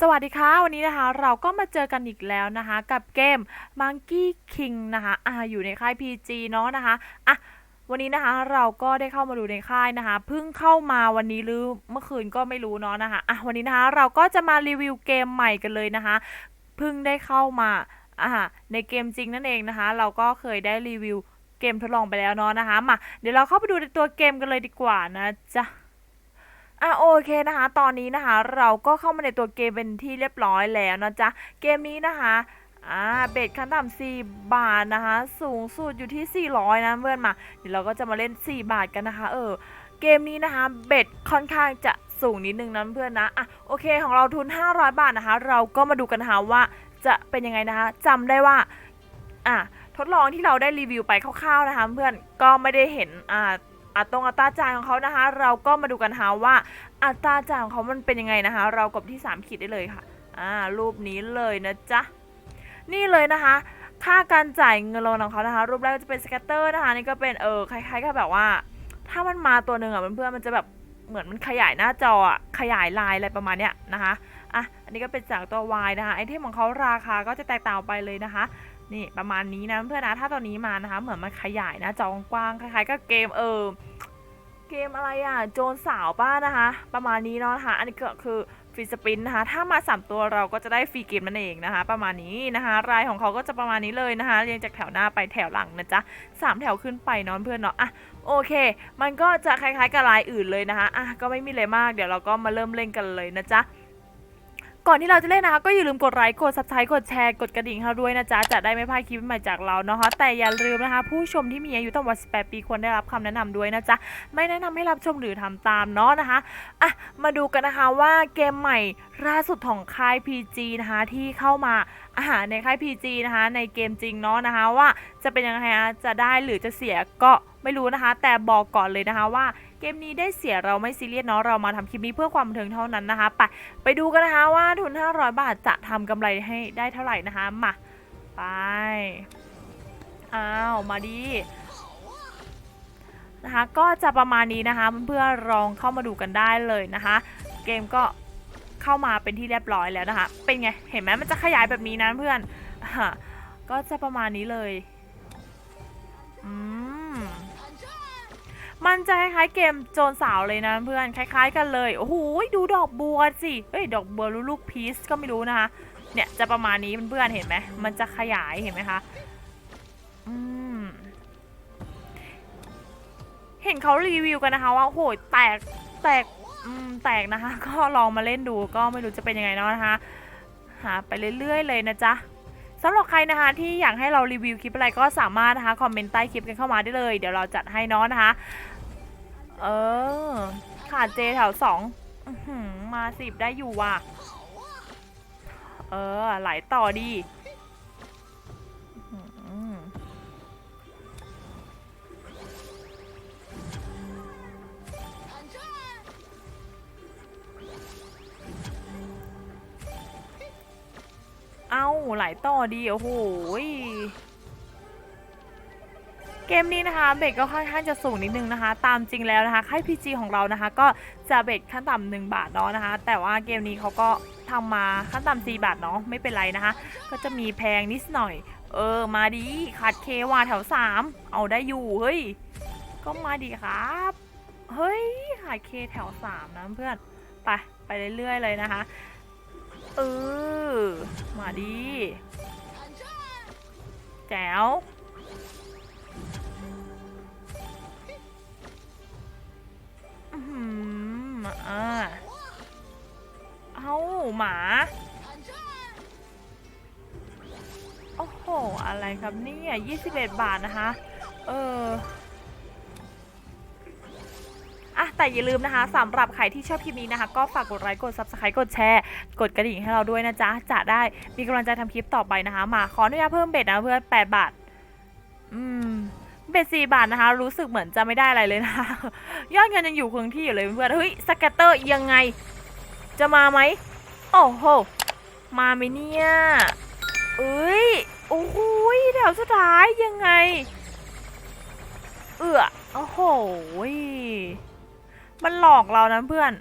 สวัสดีค่ะ วันนี้นะคะ เราก็มาเจอกันอีกแล้วนะคะ กับเกม Monkey King นะคะอ่าอยู่ในค่าย PG เนาะนะคะอะวันนี้นะคะเราก็ได้เข้ามาดูในค่ายนะคะเพิ่งเข้ามาวันนี้หรือเมื่อคืนก็ไม่รู้เนาะนะคะอะวันนี้นะคะเราก็จะมารีวิวเกมใหม่กันเลยนะคะเพิ่งได้เข้ามาอ่าในเกมจริงนั่นเองนะคะ เราก็เคยได้รีวิวเกมทดลองไปแล้วเนาะนะคะมาเดี๋ยวเราเข้าไปดูในตัวเกมกันเลยดีกว่านะจ๊ะ อะโอเคนะคะ ตอนนี้นะคะ เราก็เข้ามาในตัวเกมเป็นที่เรียบร้อยแล้วนะจ๊ะ เกมนี้นะคะอ่าเบสขั้นต่ำ4บาทนะคะ สูงสุดอยู่ที่ 400 นะเพื่อนมา เดี๋ยวเราก็จะมาเล่น 4 บาทกันนะคะ เออ เกมนี้นะคะ เบสค่อนข้างจะสูงนิดนึงนะเพื่อนนะ อะโอเคของเราทุน 500 บาทนะคะ เราก็มาดูกันนะคะว่าจะเป็นยังไงนะคะจำได้ว่า อะทดลองที่เราได้รีวิวไปคร่าวๆนะคะ เพื่อนก็ไม่ได้เห็นอ่า อัตรงอัตราจ่ายของเขานะคะ เราก็มาดูกันนะว่า อัตราจ่ายของเขามันเป็นยังไงนะคะ เรากดที่ 3 ขีดได้เลยค่ะอ่ารูปนี้เลยนะจ๊ะนี่เลยนะคะ ค่าการจ่ายเงินรางวัลของเขานะคะ รูปแรกก็จะเป็นสแกตเตอร์นะคะนี่ก็เป็นเออคล้ายๆกับแบบว่า ถ้ามันมาตัวหนึ่งอะเพื่อนๆมันจะแบบเหมือนมันขยายหน้าจออะขยายลายอะไรประมาณเนี้ยนะคะอะอันนี้ก็เป็นจากตัว Y นะคะไอเทมของเขาราคาก็จะแตกต่างไปเลยนะคะ นี่ประมาณนี้นะเพื่อนนะถ้าตัวนี้มานะคะเหมือนมันขยายน้าจองกว้างคล้ายๆกับเกมเออเกมอะไรอะโจรสาวป้านะคะ ประมาณนี้เนาะนะคะอันนี้ก็คือฟรีสปินนะคะถ้ามาสามตัวเราก็จะได้ฟรีเกมนั่นเองนะคะ ประมาณนี้นะคะ รายของเขาก็จะประมาณนี้เลยนะคะ เรียงจากแถวหน้าไปแถวหลังนะจ๊ะสามแถวขึ้นไปนอนเพื่อนเนาะอะโอเค มันก็จะคล้ายๆกับลายอื่นเลยนะคะอะก็ไม่มีอะไรมากเดี๋ยวเราก็มาเริ่มเล่นกันเลยนะจ๊ะ ก่อนที่เราจะเล่นนะคะ ก็อย่าลืมกดไลค์กด subscribe กดแชร์กดกระดิ่งให้เราด้วยนะจ๊ะจะได้ไม่พลาดคลิปใหม่จากเรานะคะ แต่อย่าลืมนะคะ ผู้ชมที่มีอายุต่ำกว่า 18 ปีควรได้รับคำแนะนำด้วยนะจ๊ะไม่แนะนำให้รับชมหรือทำตามเนาะนะคะอะมาดูกันนะคะว่าเกมใหม่ล่าสุดของค่าย PG นะคะที่เข้ามาอาหารในค่าย PG นะคะในเกมจริงเนาะนะคะว่าจะเป็นยังไงจะได้หรือจะเสียก็ไม่รู้นะคะ แต่บอกก่อนเลยนะคะว่า เกมนี้ได้เสียเราไม่ซีเรียสเนาะเรามาทำคลิปนี้เพื่อความบันเทิงเท่านั้นนะคะไปไปดูกันนะคะว่าทุน 500 บาทจะทำกำไรให้ได้เท่าไหร่นะคะมาไปอ้าวมาดีนะคะก็จะประมาณนี้นะคะเพื่อลองเข้ามาดูกันได้เลยนะคะ เกมก็เข้ามาเป็นที่เรียบร้อยแล้วนะคะ เป็นไง เห็นไหมมันจะขยายแบบนี้นะเพื่อนก็จะประมาณนี้เลย มันจะคล้ายๆเกมโจรสาวเลยนะเพื่อนคล้ายๆ กันเลยโอ้โหดูดอกบัวสิเอ้ยดอกบัวลูกพีชก็ไม่รู้นะคะเนี่ยจะประมาณนี้เพื่อนๆเห็นไหมมันจะขยายเห็นไหมคะอืมเห็นเขารีวิวกันนะคะว่าโอ้โหแตกแตกอืมแตกนะคะ ก็ลองมาเล่นดูก็ไม่รู้จะเป็นยังไงเนาะนะคะหาไปเรื่อยๆเลยนะจ๊ะสำหรับใครนะคะที่อยากให้เรารีวิวคลิปอะไรก็สามารถนะคะคอมเมนต์ใต้คลิปกันเข้ามาได้เลย เดี๋ยวเราจัดให้เนาะนะคะ เออ ขาดเจแถวสองมาสิบได้อยู่ว่ะ เออ ไหลต่อดีเอ้าไหลต่อดี โอ้โหย เกมนี้นะคะเบรกก็ค่อนข้างจะสูงนิดนึงนะคะ ตามจริงแล้วนะคะ ค่าย PG ของเรานะคะ ก็จะเบรกขั้นต่ำหนึ่งบาทเนาะนะคะ แต่ว่าเกมนี้เขาก็ทำมาขั้นต่ำสี่บาทเนาะไม่เป็นไรนะคะ ก็จะมีแพงนิดหน่อย เออมาดีขาดเควาแถวสามเอาได้อยู่เฮ้ยก็มาดีครับ เฮ้ยขาดเคแถวสามนะเพื่อนไปไปเรื่อยๆเลยนะคะเออมาดีแจ๋ว หมา โอ้โห อะไรครับเนี่ย21บาทนะคะ เอออะแต่อย่าลืมนะคะสำหรับใครที่ชอบคลิปนี้นะคะ ก็ฝากกดไลค์กด subscribe กดแชร์กดกระดิ่งให้เราด้วยนะจ๊ะ จะได้มีกำลังใจทำคลิปต่อไปนะคะ มาขออนุญาตเพิ่มเบ็ดนะเพื่อน8บาท อืม เบ็ด4บาทนะคะ รู้สึกเหมือนจะไม่ได้อะไรเลยนะคะยอดเงินยังอยู่คงที่อยู่เลยเพื่อนเฮ้ยสแกตเตอร์ยังไง จะมาไหม โอ้โห มาไหมเนี่ย เอ้ย โอ้ยแถวสุดท้ายยังไง เออโอ้โห มันหลอกเรานะเพื่อน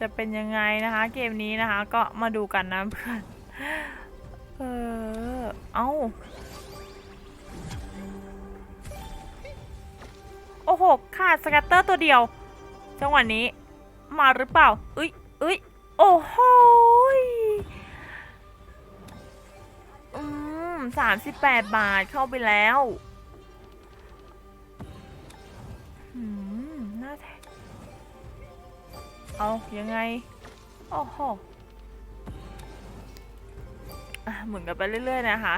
จะเป็นยังไงนะคะ เกมนี้นะคะ ก็มาดูกันนะเพื่อน เออ เอา้า อ้โหขาดสแกตเตอร์ตัวเดียว จังหวะนี้ มาหรือเปล่าเอ้ยเอ้ยโอ้โหอืมสามสิบแปดบาทเข้าไปแล้วอืมน่าแทเอายังไง โอ้โหอะหมุนกันไปเรื่อย ๆ นะคะ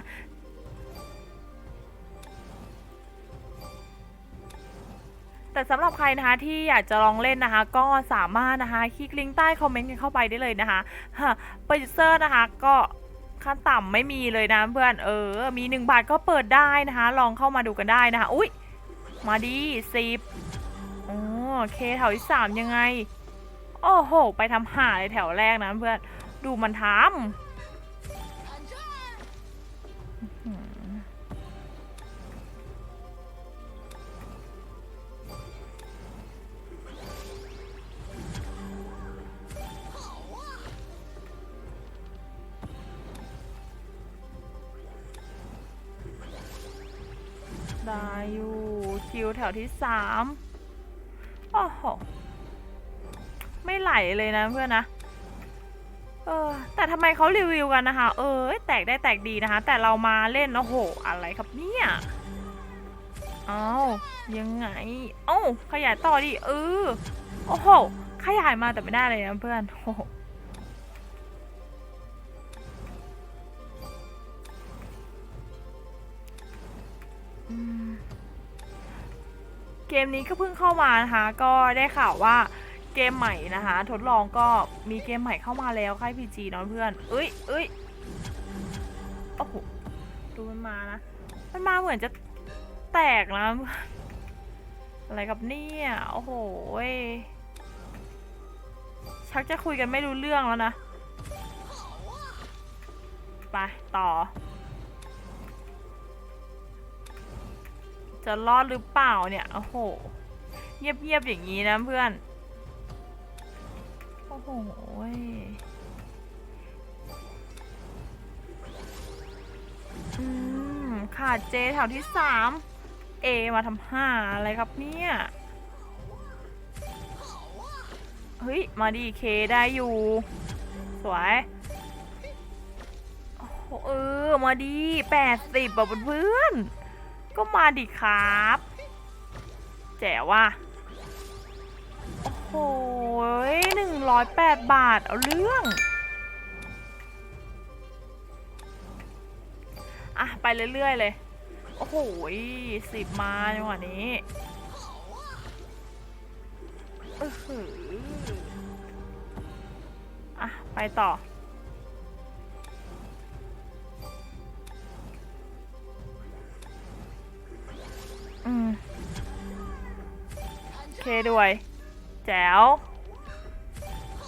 แต่สำหรับใครนะคะที่อยากจะลองเล่นนะคะ ก็สามารถนะคะคลิกลิงก์ใต้คอมเมนต์กันเข้าไปได้เลยนะคะฮะโปรดิวเซอร์นะคะก็ขั้นต่ำไม่มีเลยนะเพื่อนเออ มี1บาทก็เปิดได้นะคะ ลองเข้ามาดูกันได้นะคะ อุ๊ยมาดีสิบโอเคแถวที่สามยังไง โอ้โห ไปทำหาเลยแถวแรกนะเพื่อน ดูมันทำ ถวที่สามโอ้โห ไม่ไหลเลยนะเพื่อนนะ เออ แต่ทำไมเขารีวิวกันนะคะ เออ แตกได้แตกดีนะคะ แต่เรามาเล่น โอ้โห อะไรครับเนี่ย เอายังไง เอ้า ขยายต่อดิ เออ โอ้โห ขยายมาแต่ไม่ได้เลยนะเพื่อนโอ้โห เกมนี้ก็เพิ่งเข้ามานะคะ ก็ได้ข่าวว่าเกมใหม่นะคะ ทดลองก็มีเกมใหม่เข้ามาแล้วค่ายพีจีเนาะเพื่อน เอ้ยเอ้ยโอ้โหดูมันมานะ มันมาเหมือนจะแตกนะ อะไรกับเนี่ยโอ้โหชักจะคุยกันไม่รู้เรื่องแล้วนะ ไป ต่อ จะรอดหรือเปล่าเนี่ยโอ้โหเงียบๆอย่างนี้นะเพื่อน โอ้โหอืมขาดเจแถวที่สามเอมาทำห้าอะไรครับเนี่ย เฮ้ย มาดีเคได้อยู่ สวยเออ มาดีแปดสิบแบบเพื่อนๆ ก็มาดิครับ แจ๋ว่ะโอ้โหหนึ่งร้อยแปดบาท เอาเรื่อง อะ ไปเรื่อย ๆ เลย โอ้โหสิบมาจังหวะนี้ออหืออะ ไปต่อ เคด้วย แจ๋ว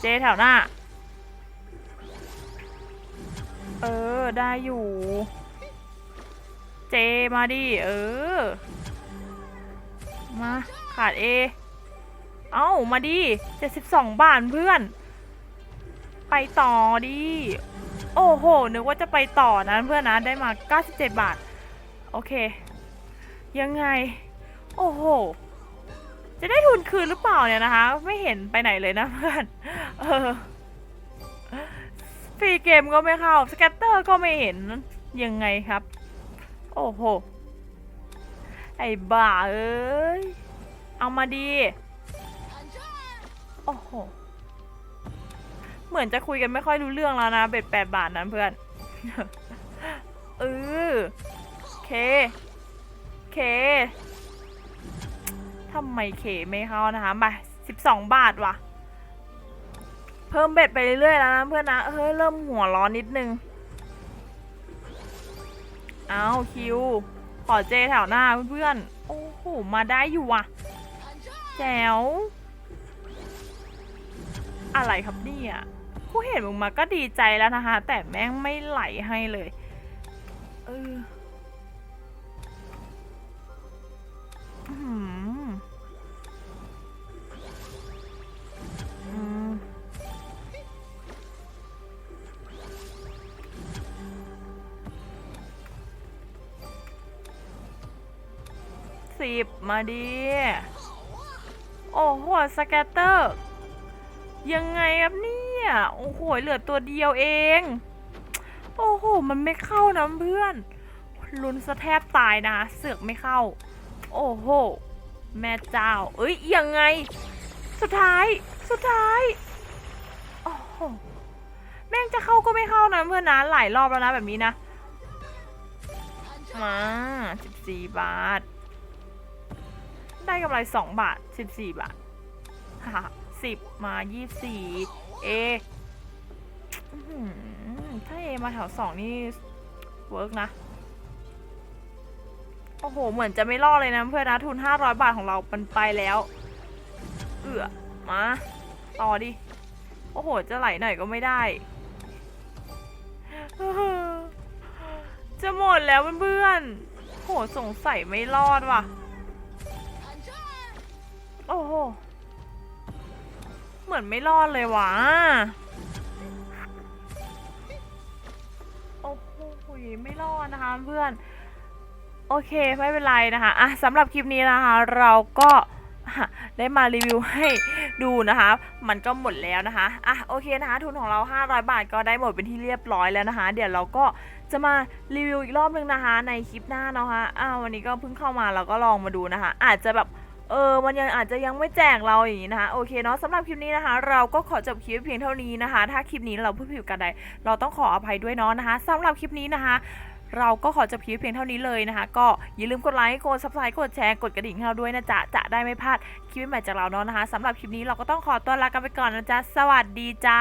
เจแถวหน้า เออ ได้อยู่ เจมาดิ เออ มา ขาดเอ เอ้า มาดิเจ็ดสิบสองบาทเพื่อน ไปต่อดิ โอ้โห นึกว่าจะไปต่อนะเพื่อนนะ ได้มา 97 บาท โอเค ยังไง โอ้โห จะได้ทุนคืนหรือเปล่าเนี่ยนะคะ ไม่เห็นไปไหนเลยนะเพื่อนเออฟรีเกมก็ไม่เข้า สแกตเตอร์ก็ไม่เห็นยังไงครับ โอ้โห ไอ้บ้าเอ้ย เอามาดี โอ้โห เหมือนจะคุยกันไม่ค่อยรู้เรื่องแล้วนะ เบ็ดแปดบาทนั้นเพื่อน เออเค เค ทำไมเคไม่เข้านะคะมาสิบสองบาทว่ะ เพิ่มเบ็ดไปเรื่อยๆแล้วนะเพื่อนนะ เฮ้ย เริ่มหัวร้อนนิดนึง เอาคิว ขอเจแถวหน้าเพื่อนๆ โอ้โห มาได้อยู่ว่ะ แจ๋ว อะไรครับเนี่ยกูเห็นมึงมาก็ดีใจแล้วนะคะ แต่แม่งไม่ไหลให้เลย เออ สิบมาดี โอ้โหสแกตเตอร์ ยังไงครับเนี่ย โอ้โห เหลือตัวเดียวเอง โอ้โห มันไม่เข้านะเพื่อนลุ้นสะแทบตายนะคะเสือกไม่เข้า โอ้โห แม่เจ้า เอ้ยยังไง สุดท้าย สุดท้าย โอ้โห แม่งจะเข้าก็ไม่เข้านะเพื่อนนะหลายรอบแล้วนะแบบนี้นะ มา 14 บาท ได้กำไร 2 บาท 14 บาทฮ่า10 มา 24เออื้อหือถ้าเอมาแถว 2 นี่ เวิร์กนะ โอ้โห เหมือนจะไม่รอดเลยนะเพื่อนนะทุน 500 บาทของเรามันไปแล้ว เอือมา ต่อดิ โอ้โห จะไหลหน่อยก็ไม่ได้จะหมดแล้วเพื่อนๆโหสงสัยไม่รอดว่ะ โอ้โห เหมือนไม่รอดเลยว่ะ โอ้โห ไม่รอดนะคะเพื่อน โอเค ไม่เป็นไรนะคะ อะสำหรับคลิปนี้นะคะ เราก็ได้มารีวิวให้ดูนะคะ มันก็หมดแล้วนะคะ อะโอเคนะคะ ทุนของเรา 500 บาทก็ได้หมดเป็นที่เรียบร้อยแล้วนะคะ เดี๋ยวเราก็จะมารีวิวอีกรอบนึงนะคะ ในคลิปหน้าเนาะคะอ่าวันนี้ก็เพิ่งเข้ามาเราก็ลองมาดูนะคะ อาจจะแบบ ออมันยังอาจจะยังไม่แจกเราอย่างนี้นะคะโอเคเนาะสำหรับคลิปนี้นะคะ เราก็ขอจบคลิปเพียงเท่านี้นะคะ ถ้าคลิปนี้เราพูดผิดกันใด เราต้องขออภัยด้วยเนาะนะคะสำหรับคลิปนี้นะคะเราก็ขอจบคลิปเพียงเท่านี้เลยนะคะ ก็อย่าลืมกดไลค์กด subscribe กดแชร์กดกระดิ่งให้เราด้วยนะจ๊ะจะได้ไม่พลาดคลิปใหม่จากเราเนาะนะคะสำหรับคลิปนี้เราก็ต้องขอตัวลากันไปก่อนนะจ๊ะสวัสดีจ้า